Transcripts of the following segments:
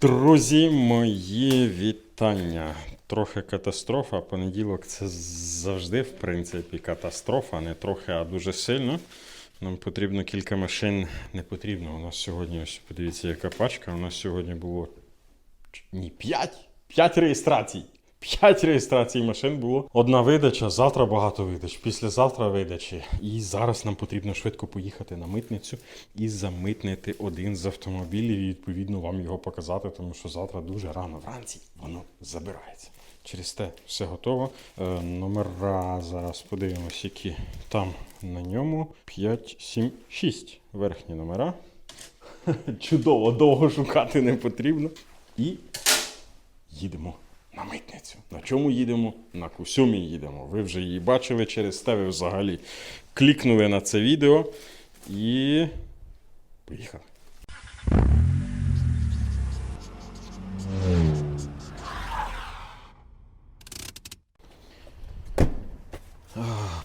Друзі, мої вітання. Трохи катастрофа. Понеділок це завжди, в принципі, катастрофа, не трохи, а дуже сильно. Нам потрібно кілька машин. Не потрібно. У нас сьогодні, ось подивіться, яка пачка. У нас сьогодні було ні, 5. 5 реєстрацій. 5 реєстрацій машин було. Одна видача, завтра багато видач, післязавтра видачі. І зараз нам потрібно швидко поїхати на митницю і замитнити один з автомобілів і відповідно вам його показати, тому що завтра дуже рано вранці воно забирається. Через те все готово. Е, номера зараз подивимось, які там на ньому. 5, 7, 6 верхні номера. Чудово, довго шукати не потрібно. І їдемо на митницю. На чому їдемо? На Кусюмі їдемо. Ви вже її бачили через те, взагалі клікнули на це відео і поїхали.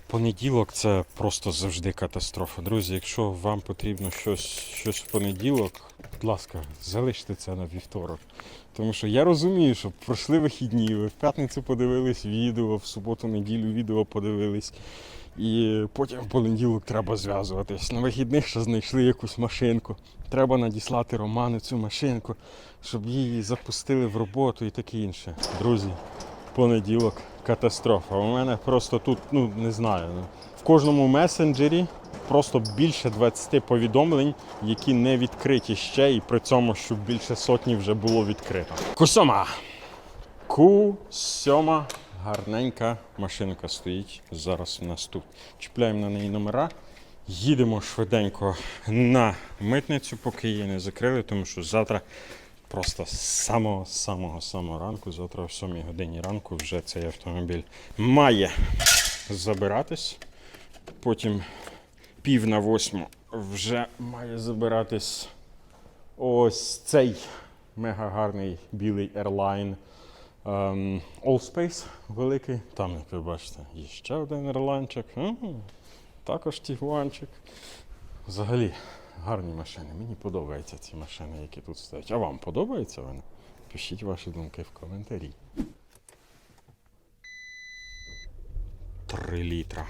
Понеділок це просто завжди катастрофа. Друзі, якщо вам потрібно щось, щось в понеділок, будь ласка, залиште це на вівторок. Тому що я розумію, що пройшли вихідні, ви в п'ятницю подивились відео, в суботу-неділю відео подивились. І потім в понеділок треба зв'язуватись. На вихідних ще знайшли якусь машинку. Треба надіслати Роману цю машинку, щоб її запустили в роботу і таке інше. Друзі, понеділок катастрофа. У мене просто тут, ну не знаю. ну, В кожному месенджері просто більше 20 повідомлень, які не відкриті ще, і при цьому, щоб більше сотні вже було відкрито. Кусома! Ку-сьома гарненька машинка стоїть. Зараз у нас тут. Чіпляємо на неї номера. Їдемо швиденько на митницю, поки її не закрили, тому що завтра просто з самого самого самого ранку, завтра о 7 годині ранку вже цей автомобіль має забиратись. Потім пів на восьму вже має забиратись ось цей мега гарний білий Airline ем, Allspace великий. Там, як ви бачите, є ще один ерлайнчик. Також тігуанчик. Взагалі, гарні машини. Мені подобаються ці машини, які тут стоять. А вам подобаються вони? Пишіть ваші думки в коментарі. Три літра.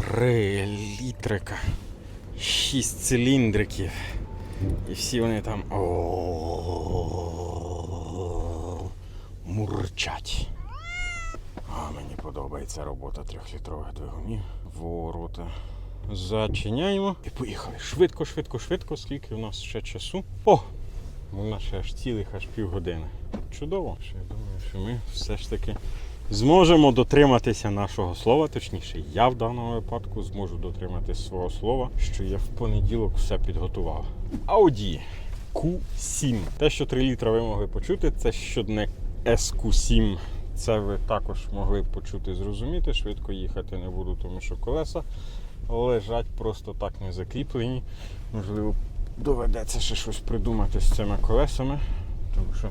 Три літрика. Шість циліндриків. І всі вони там. мурчать. А мені подобається робота трьохлітрових двигунів. Ворота. Зачиняємо і поїхали. Швидко, швидко, швидко, скільки у нас ще часу. О! У нас ще аж цілих аж півгодини. Чудово. Що я думаю, що ми все ж таки зможемо дотриматися нашого слова. Точніше, я в даному випадку зможу дотриматися свого слова, що я в понеділок все підготував. Audi Q7. Те, що 3 літра ви могли почути, це що не SQ7. Це ви також могли почути зрозуміти. Швидко їхати не буду, тому що колеса лежать просто так не закріплені. Можливо, доведеться ще щось придумати з цими колесами, тому що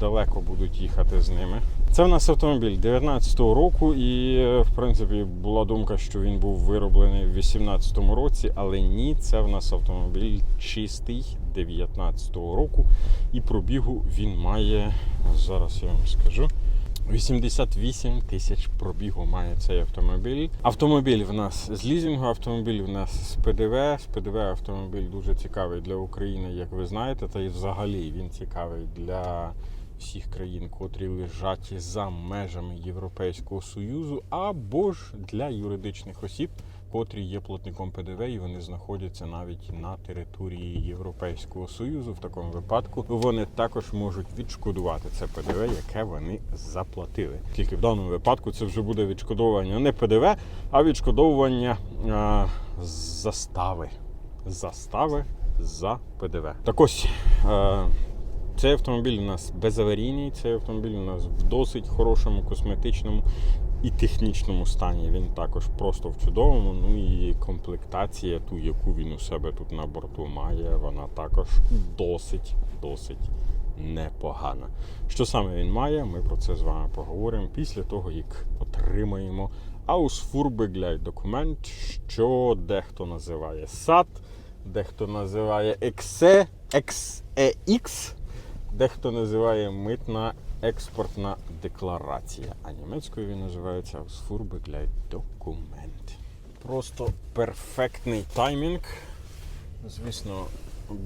далеко будуть їхати з ними. Це в нас автомобіль 19-го року, і е, в принципі була думка, що він був вироблений в 18-му році, але ні, це в нас автомобіль чистий 19-го року, і пробігу він має зараз я вам скажу. 88 тисяч пробігу має цей автомобіль. Автомобіль в нас з лізінгу, автомобіль в нас з ПДВ. З ПДВ автомобіль дуже цікавий для України, як ви знаєте, та й взагалі він цікавий для всіх країн, котрі лежать за межами Європейського Союзу, або ж для юридичних осіб, котрі є платником ПДВ і вони знаходяться навіть на території Європейського Союзу. В такому випадку вони також можуть відшкодувати це ПДВ, яке вони заплатили. Тільки в даному випадку це вже буде відшкодовування не ПДВ, а відшкодовування а, застави. Застави за ПДВ. Так ось. е, цей автомобіль у нас безаварійний, цей автомобіль у нас в досить хорошому косметичному і технічному стані. Він також просто в чудовому. Ну і комплектація, ту, яку він у себе тут на борту має, вона також досить, досить непогана. Що саме він має, ми про це з вами поговоримо після того, як отримаємо Ausfuhrbegleit документ, що дехто називає SAT, дехто називає XE, XEX. Дехто називає митна експортна декларація, а німецькою він називається Ausfuhrbegleit документ. Просто перфектний таймінг. Звісно,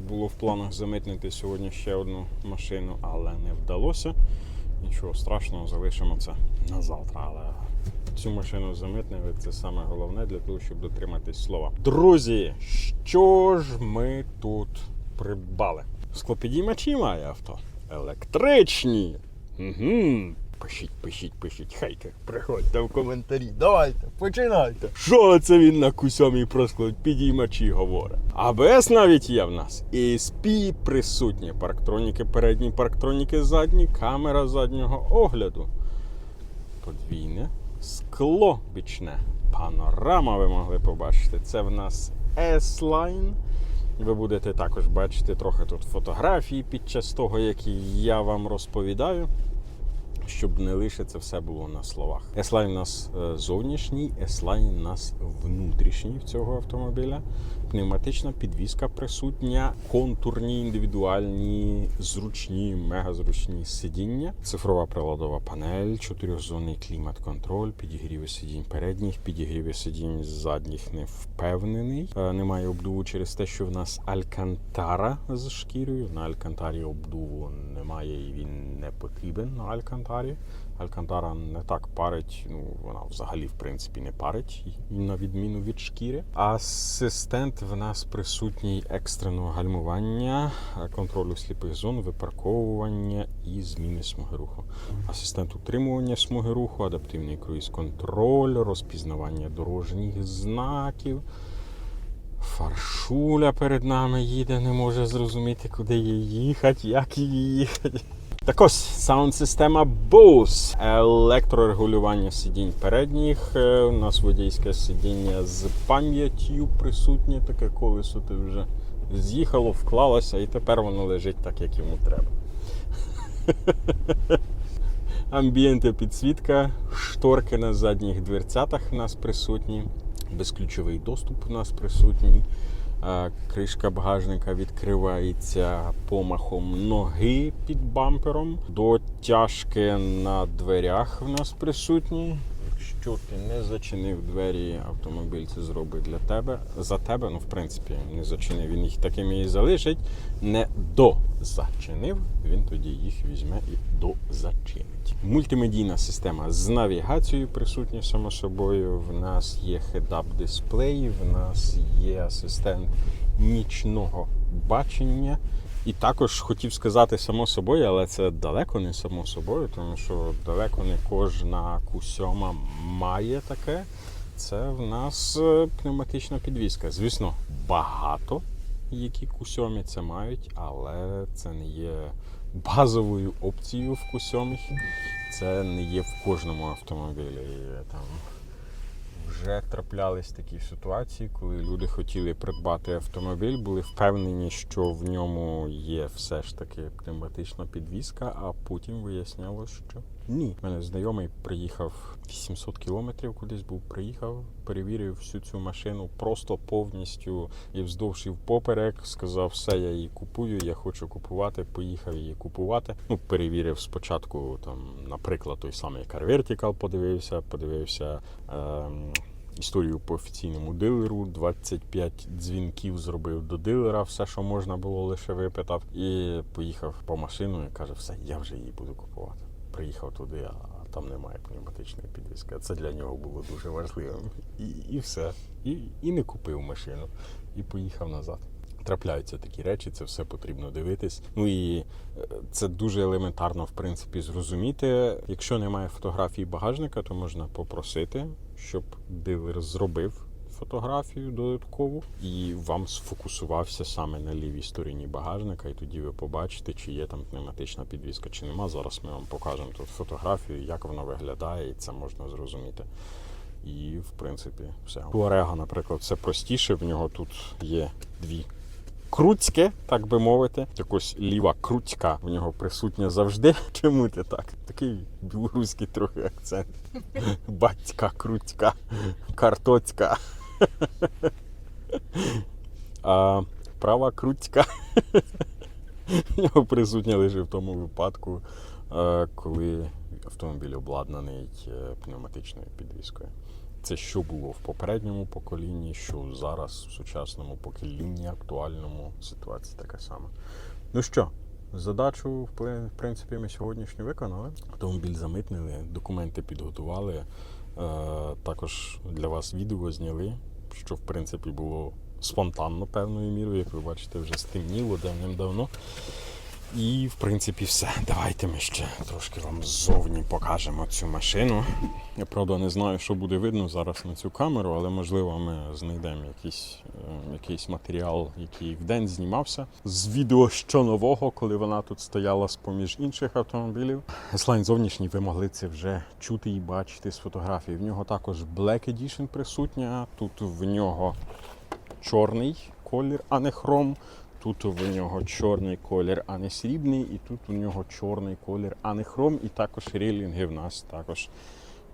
було в планах замитнити сьогодні ще одну машину, але не вдалося. Нічого страшного, залишимо це на завтра. Але цю машину замитнили це саме головне для того, щоб дотриматись слова. Друзі, що ж ми тут придбали? Склопідіймачі має авто. Електричні. Угу. Пишіть, пишіть, пишіть, хейки. Приходьте в коментарі. Давайте, починайте. Що це він на кусьомій про підіймачі говорить? АБС навіть є в нас. ESP присутні. Парктроніки передні, парктроніки задні, камера заднього огляду. Подвійне скло бічне. Панорама ви могли побачити. Це в нас S-Line. Ви будете також бачити трохи тут фотографії під час того, які я вам розповідаю, щоб не лише це все було на словах. S-Line у нас е, зовнішній, S-Line у нас внутрішній в цього автомобіля. Пневматична підвізка присутня, контурні, індивідуальні, зручні, мегазручні сидіння, цифрова приладова панель, чотирьохзонний клімат-контроль, підігріви сидінь передніх, підігріви сидінь задніх не впевнений. Е, Немає обдуву через те, що в нас алькантара з шкірою. На алькантарі обдуву немає і він не потрібен на алькантарі. Алькантара не так парить, ну вона взагалі в принципі не парить, на відміну від шкіри. Асистент в нас присутній екстреного гальмування, контролю сліпих зон, випарковування і зміни смуги руху. Асистент утримування смуги руху, адаптивний круїз-контроль, розпізнавання дорожніх знаків. Фаршуля перед нами їде, не може зрозуміти, куди їй їхати, як їй їхати. Так ось саунд-система Bose. Електрорегулювання сидінь передніх. Е, У нас водійське сидіння з пам'яттю присутнє. Таке колесо ти вже з'їхало, вклалося, і тепер воно лежить так, як йому треба. Амбієнти підсвітка, шторки на задніх дверцятах у нас присутні, безключовий доступ у нас присутній. Кришка багажника відкривається помахом ноги під бампером. Дотяжки на дверях в нас присутні. Якщо ти не зачинив двері, автомобіль це зробить для тебе. За тебе, ну в принципі, не зачинив. Він їх такими і залишить. Не дозачинив, він тоді їх візьме і дозачинить. Мультимедійна система з навігацією присутня, само собою. В нас є head-up дисплей, в нас є асистент нічного бачення. І також хотів сказати само собою, але це далеко не само собою, тому що далеко не кожна Q7 має таке. Це в нас е, пневматична підвізка. Звісно, багато які Q7 це мають, але це не є базовою опцією в Q7. Це не є в кожному автомобілі. Там вже траплялись такі ситуації, коли люди хотіли придбати автомобіль, були впевнені, що в ньому є все ж таки пневматична підвізка, а потім вияснялось, що ні. У мене знайомий приїхав 800 кілометрів, кудись був приїхав, перевірив всю цю машину просто повністю і вздовж і впоперек. Сказав, все, я її купую, я хочу купувати. Поїхав її купувати. Ну, перевірив спочатку, там, наприклад, той самий Car Vertical подивився, подивився. Ем, Історію по офіційному дилеру, 25 дзвінків зробив до дилера, все, що можна було, лише випитав. І поїхав по машину і каже, все, я вже її буду купувати. Приїхав туди, а там немає пневматичної підвіски. Це для нього було дуже важливим. І, і все. І, і не купив машину, і поїхав назад. Трапляються такі речі, це все потрібно дивитись. Ну і е, це дуже елементарно, в принципі, зрозуміти. Якщо немає фотографії багажника, то можна попросити, щоб дилер зробив фотографію додаткову і вам сфокусувався саме на лівій стороні багажника, і тоді ви побачите, чи є там пневматична підвіска, чи нема. Зараз ми вам покажемо тут фотографію, як вона виглядає, і це можна зрозуміти. І, в принципі, все. У Орега, наприклад, все простіше. В нього тут є дві круцьке, так би мовити. Так ось ліва круцька в нього присутня завжди. Чому ти так? Такий білоруський трохи акцент. Батька круцька, картоцька. А права круцька. Його присутня лише в тому випадку, е, коли автомобіль обладнаний е, пневматичною підвіскою. Це що було в попередньому поколінні, що зараз в сучасному поколінні, актуальному ситуація така сама. Ну що, задачу в принципі ми сьогоднішню виконали. Автомобіль замитнили, документи підготували. Е, Також для вас відео зняли, що в принципі було спонтанно певною мірою, як ви бачите, вже стемніло давним-давно. І в принципі все. Давайте ми ще трошки вам ззовні покажемо цю машину. Я правда не знаю, що буде видно зараз на цю камеру, але можливо ми знайдемо якийсь, е, якийсь матеріал, який вдень знімався з відео що нового, коли вона тут стояла з поміж інших автомобілів. Слайн зовнішній ви могли це вже чути і бачити з фотографій. В нього також Black Edition присутня. Тут в нього чорний колір, а не хром. Тут в нього чорний колір, а не срібний, і тут у нього чорний колір, а не хром, і також релінги в нас також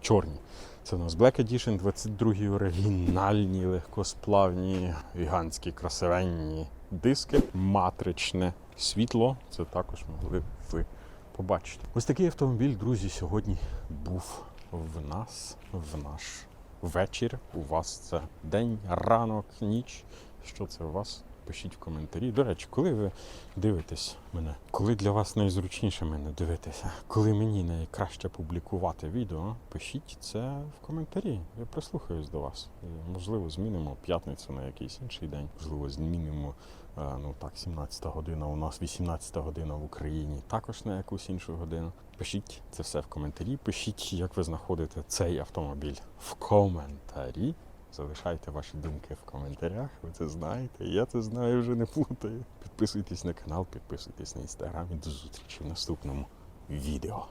чорні. Це у нас Black Edition, 22 оригінальні, легкосплавні, гігантські красивенні диски, матричне світло. Це також могли б ви побачити. Ось такий автомобіль, друзі, сьогодні був в нас, в наш вечір. У вас це день, ранок, ніч. Що це у вас? Пишіть в коментарі. До речі, коли ви дивитесь мене, коли для вас найзручніше мене дивитися, коли мені найкраще публікувати відео, пишіть це в коментарі. Я прислухаюсь до вас. І, можливо, змінимо п'ятницю на якийсь інший день. Можливо, змінимо е, ну так, 17 година у нас, 18 година в Україні, також на якусь іншу годину. Пишіть це все в коментарі. Пишіть, як ви знаходите цей автомобіль в коментарі. Залишайте ваші думки в коментарях. Ви це знаєте. Я це знаю, вже не плутаю. Підписуйтесь на канал, підписуйтесь на інстаграм і до зустрічі в наступному відео.